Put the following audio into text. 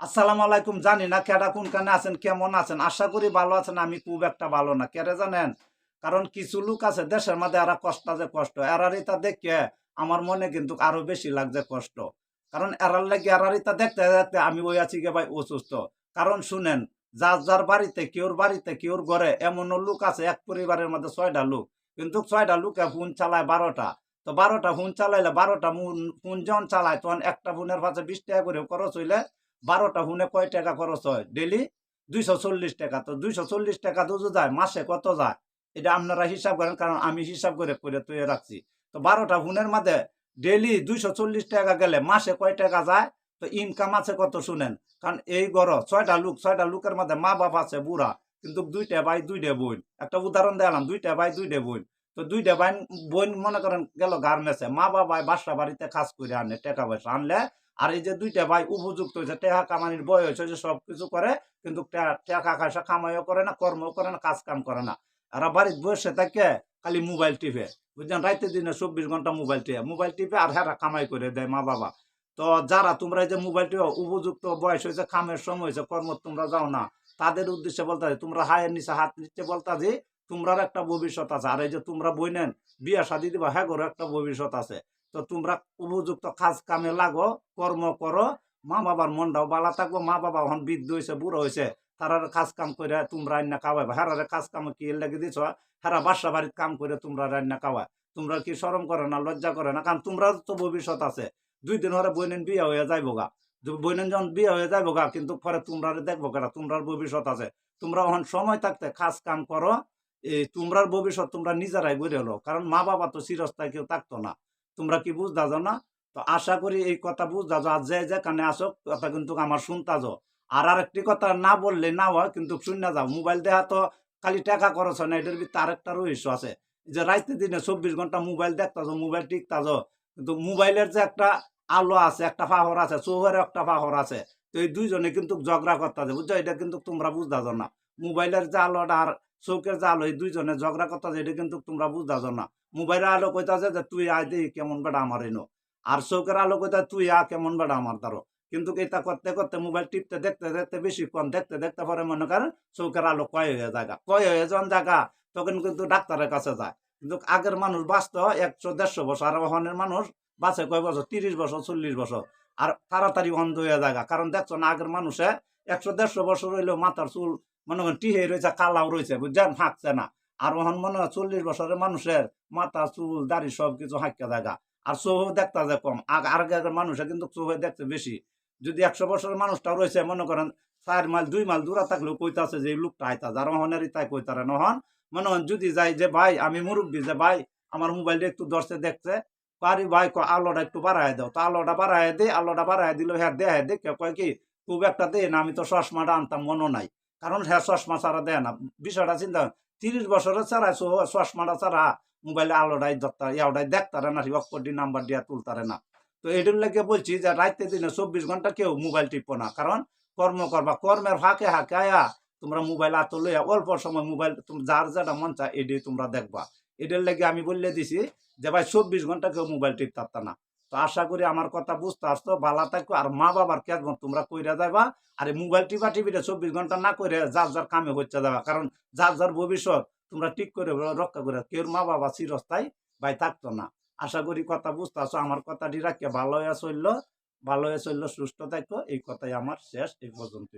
আসসালামু আলাইকুম, জানি না কেডা কোনখানে আছেন, কেমন আছেন, আশা করি ভালো আছেন, আমি খুব একটা ভালো না কেরে জানেন? কারণ কিছু লোক আছে, দেশের মধ্যে এরা কষ্ট যে কষ্ট এরারিতা দেখে আমার মনে কিন্তু আরও বেশি লাগছে কষ্ট। কারণ এরার লাগে এরারিতা দেখতে দেখতে আমি ওই আছি গে ভাই অসুস্থ। কারণ শুনেন, যার যার বাড়িতে, কেউর বাড়িতে, কেউর ঘরে এমনও লোক আছে, এক পরিবারের মধ্যে ছয়টা লোক, কিন্তু ছয়টা লোকে ফোন চালায় বারোটা। তো বারোটা ফোন চালাইলে বারোটা ফোন যখন চালায়, তখন একটা ফোনের পাশে বিশ টাকা করে খরচ হইলে বারোটা হুনে কয় টাকা খরচ হয়? ডেলি দুইশো চল্লিশ টাকা। তো দুইশো চল্লিশ টাকা দুজো যায়, মাসে কত যায়? এটা আপনারা হিসাব করেন, কারণ আমি হিসাব করে করে তৈরি রাখছি। তো বারোটা হুনের মাঝে ডেলি দুইশো চল্লিশ টাকা গেলে মাসে কয় টাকা যায়? তো ইনকাম আছে কত শুনেন? কারণ এই গড়, ছয়টা লোক, ছয়টা লোকের মধ্যে মা বাপ আছে বুড়া, কিন্তু দুইটা ভাই, দুইটা বোন। একটা উদাহরণ দিলাম দুইটা ভাই, দুইটা বোন। তো দুইটা ভাই বোন মনে করেন গেল গার্মেন্টসে, মা বাবাই বাসা বাড়িতে কাজ করে আনে, টাকা পয়সা আনলে, আর এই যে দুইটা ভাই উপযুক্ত হয়েছে, টেহা কামানির বয়স হয়েছে সব কিছু করে, কিন্তু টাকা কায়সা কামাইও করে না, কর্মও করে না কাজ কাম করে না। আর বাড়ির বসে থাকে খালি মোবাইল টিপে। বুঝলেন রাইতে দিনে চব্বিশ ঘণ্টা মোবাইল টিপে। মোবাইল টিপে আর হেরা কামাই করে দেয় মা বাবা। তো যারা তোমরা এই যে মোবাইল টিপে উপযুক্ত বয়স হয়েছে, কামের সময় হয়েছে, কর্ম তোমরা যাও না। তাদের উদ্দেশ্যে বলতে তোমরা হায়ের নিচে হাত নিচ্ছে বলতা যে তোমরার একটা ভবিষ্যৎ আছে। আর এই যে তোমরা বই নেন, বিয়া শাদি দিবা হ্যাঁ গরো একটা ভবিষ্যৎ আছে। তো তোমরা উপযুক্ত কাজ কামে লাগো, কর্ম করো মা বাবার মনটাও বালা থাকব মা বাবা এখন বৃদ্ধ হয়েছে বুড়ো হয়েছে তারা কাজ কাম করে তোমরা রান্না খাওয়াইবা। হেরারে কাজ কাম কি লেগে দিছ? হেরা বাসা বাড়ির কাম করে তোমরা রান্না খাওয়া। তোমরা কি শরম করে না, লজ্জা করে না? কারণ তোমরা তো ভবিষ্যৎ আছে। দুই দিন হরে বইনেন বিয়ে হয়ে যাইবো গা। বইনেন যখন বিয়ে হয়ে যাইবো গা, কিন্তু পরে তোমরা দেখব কেনা তোমরার ভবিষ্যৎ আছে। তোমরা এখন সময় থাকতে কাজ কাম করো তোমরার ভবিষ্যৎ তোমরা নিজেরাই গড়ে হলো কারণ মা বাবা তো চিরস্থায়, কেউ থাকতো না। তোমরা কি বুঝতে যাও না? তো আশা করি এই কথা বুঝতে যাও আর যে যে কানে আসো, কথা কিন্তু আমার শুনতে যাও আর আরেকটি কথা না বললে না হয়, কিন্তু শুনে যাও। মোবাইল দেখা তো খালি টাকা খরচ হয় না, এটার ভিতরে আরেকটা রহস্য আছে। যে রাইতে দিনে চব্বিশ ঘণ্টা মোবাইল দেখতে যাও মোবাইল টিকতে যাও কিন্তু মোবাইলের যে একটা আলো আছে, একটা পাহর আছে চৌহের একটা পাহর আছে। তো এই দুইজনে কিন্তু ঝগড়া করতে যাবে বুঝছ? এটা কিন্তু তোমরা বুঝতে না। মোবাইলের যে আলোটা আর চৌকের যে আলো এই দুইজনে ঝগড়া করতে এটা কিন্তু তোমরা বুঝতে না। মোবাইলের আলো কইতাছে যে, তুই আয় দেই কেমন বেড়া আমার এনো। আর চৌকের আলো কইতা, তুই আ কেমন বেড়া আমার তারও কিন্তু এটা করতে করতে মোবাইল টিপতে দেখতে দেখতে বেশি বেশিক্ষণ দেখতে দেখতে পরে মনে করেন চৌকের আলো কয় হয়ে জায়গা। কয় হয়ে যখন জায়গা, তখন কিন্তু ডাক্তারের কাছে যায়। কিন্তু আগের মানুষ বাঁচত একশো, দেড়শো বছর, আর ওখানের মানুষ বাঁচে কয় বছর? তিরিশ বছর, চল্লিশ বছর। আর তাড়াতাড়ি অন্ধ হয়ে জায়গা কারণ দেখছ না, আগের মানুষে একশো দেড়শো বছর হইলেও মাথার চুল মনে করেন টিহে রয়েছে, কালাও রয়েছে, বুঝছেন? হাঁকছে না। আর ওখান মনে হয় চল্লিশ বছরের মানুষের মাথা চুল, দাড়ি সব কিছু হাঁকা জায়গা আর চোহ দেখতে যায় কম। আগে, আগের মানুষে কিন্তু চোহে দেখতে বেশি। যদি একশো বছরের মানুষটা রয়েছে, মনে করেন চার মাইল, দুই মাইল দূরে থাকলেও কইতাছে যে লোকটা আইতা যার হনের তাই কইতারে। নহন, মনে হন যদি যাই যে, ভাই, আমি মুরব্বী যে, ভাই, আমার মোবাইলটা একটু দর্শে দেখছে পারি, ভাই ক আলোটা একটু বাড়াই দাও। তো আলোটা বাড়াই দে আলোটা বাড়াই দিল হ্যাঁ দেয় দেখে কয় কি, খুব একটা দে না, আমি তো চশমাটা আনতাম মনে নাই। কারণ হ্যাঁ চশমা ছাড়া দেয় না। বিষয়টা চিন্তা তিরিশ বছরের ছাড়া চশমাটা ছাড়া মোবাইলে আলোটাই ধরতার ইয়াওটাই দেখতারে না অক্ষরটি নাম্বার দিয়া তুলতারে না। তো এটার লাগে বলছি যে রাইতে দিনে চব্বিশ ঘণ্টা কেউ মোবাইল টিপো না। কারণ কর্ম করবা, কর্মের হাঁকে হাঁকে আয়া তোমরা মোবাইল লইয়া অল্প সময় মোবাইল যার যেটা মন চায়, এটাই তোমরা দেখবা। এটার লাগে আমি বললে দিছি যে ভাই চব্বিশ ঘণ্টা কেউ মোবাইল টিপতার না। তো আশা করি আমার কথা বুঝতে আসতো ভালো থাকো, আর মা বাবার কেমন তোমরা কইরা যাবা আর মোবাইল টিপা টিভিটা চব্বিশ ঘণ্টা না করে যার যার কামে হচ্ছে যাবা, কারণ যার যার ভবিষ্যৎ তোমরা ঠিক করে রক্ষা করে, কেউ মা বাবা চিরস্থায় ভাই থাকতো না। আশা করি কথা বুঝতে আসো আমার কথাটি রাখিয়া ভালো হয়ে চলল ভালো হয়ে চলল, সুস্থ থাকো, এই কথাই আমার শেষ, এই পর্যন্ত